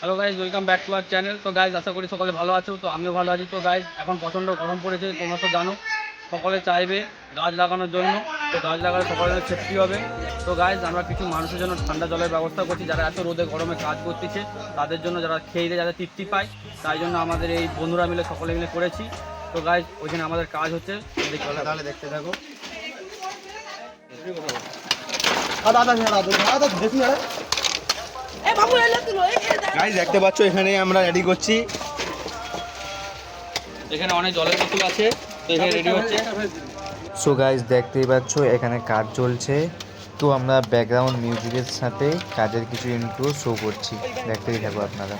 Hello guys welcome back to our channel তো guys আশা করি সকলে ভালো আছো, তো আমিও ভালো আছি। তো গাইজ এখন প্রচণ্ড গরম পড়েছে, তোমরা তো জানো। সকলে চাইবে গাছ লাগানোর জন্য। তো, গাছ লাগালে সকলের সেফটি হবে। তো গাইজ আমরা কিছু মানুষের জন্য ঠান্ডা জলের ব্যবস্থা করছি, যারা এত রোদে গরমে কাজ করতেছে, তাদের জন্য যারা খেয়ে দিয়ে যারা তৃপ্তি পায়, তাই জন্য আমাদের এই বন্ধুরা মিলে সকলে মিলে করেছি। তো গাইজ ওইখানে আমাদের কাজ হচ্ছে দেখতে থাকো। আদা আদা দেখি গাইস দেখতে পাচ্ছ এখানে আমরা রেডি করছি। এখানে অনেক জলের বোতল আছে তো এখানে রেডি হচ্ছে। সো গাইজ দেখতেই পাচ্ছ এখানে কাজ চলছে। তো আমরা ব্যাকগ্রাউন্ড মিউজিকের সাথে কাজের কিছু ইন্ট্রো শো করছি। দেখতেই থাকো আপনারা।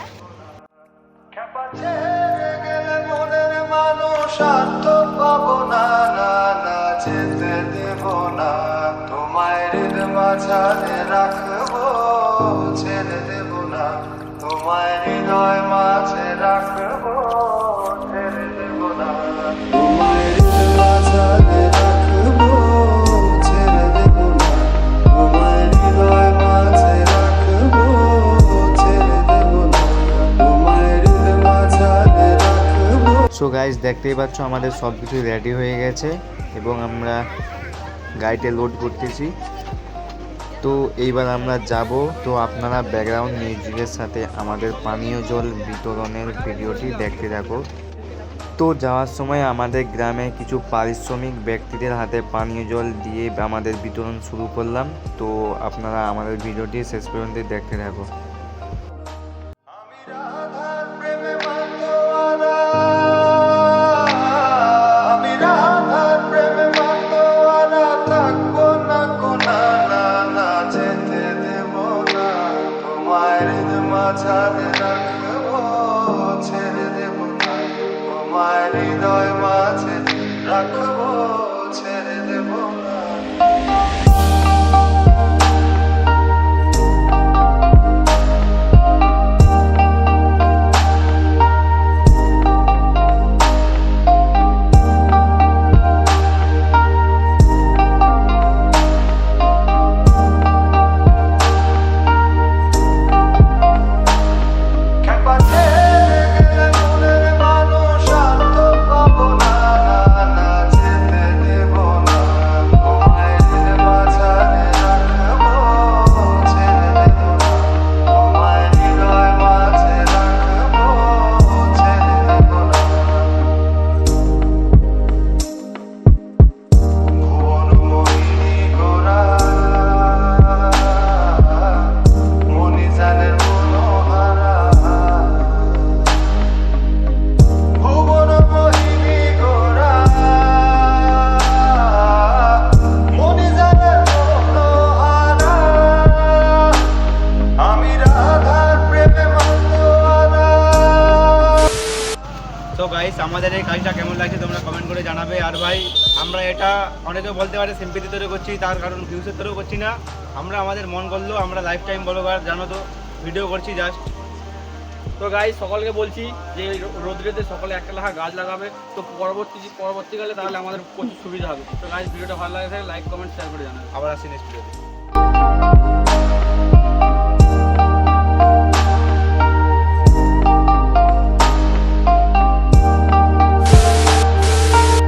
তোমায় মাঝারে রাখব ছেড়ে দেব না। তোমায় হৃদয় মাঝে ছেড়ে দেব না। সো গাইজ দেখতেই পাচ্ছ আমাদের সব কিছু রেডি হয়ে গেছে এবং আমরা গাড়িতে লোড করতেছি। তো এইবার আমরা যাব। তো আপনারা ব্যাকগ্রাউন্ড মিউজিকের সাথে আমাদের পানীয় জল বিতরণের ভিডিওটি দেখতে থাকো। তো যাওয়ার সময় আমাদের গ্রামে কিছু পারিশ্রমিক ব্যক্তিদের হাতে পানীয় জল দিয়ে আমাদের বিতরণ শুরু করলাম। তো আপনারা আমাদের ভিডিওটি শেষ পর্যন্ত দেখতে থাকো। মাঝারে রাখব ছেড়ে দেব না। তোমার হৃদয় মাঝে রাখব। আমাদের এই কাজটা কেমন লাগছে তোমরা কমেন্ট করে জানাবে। আর ভাই আমরা এটা অনেকে বলতে পারে সিম্পিতি তৈরি করছি তার কারণ ভিউসের তৈরি করছি না। আমরা আমাদের মন করল আমরা লাইফ টাইম ব্লগার জানো তো ভিডিও করছি জাস্ট তো গাই সকলকে বলছি যে রোদ্রেতে সকলে একটা লেখা গাছ লাগাবে। তো পরবর্তী পরবর্তীকালে তাহলে আমাদের প্রচুর সুবিধা হবে। তো গাইজ ভিডিওটা ভালো লাগে লাইক কমেন্ট শেয়ার করে জানাবে। আবার আসছি নেক্সট ভিডিওতে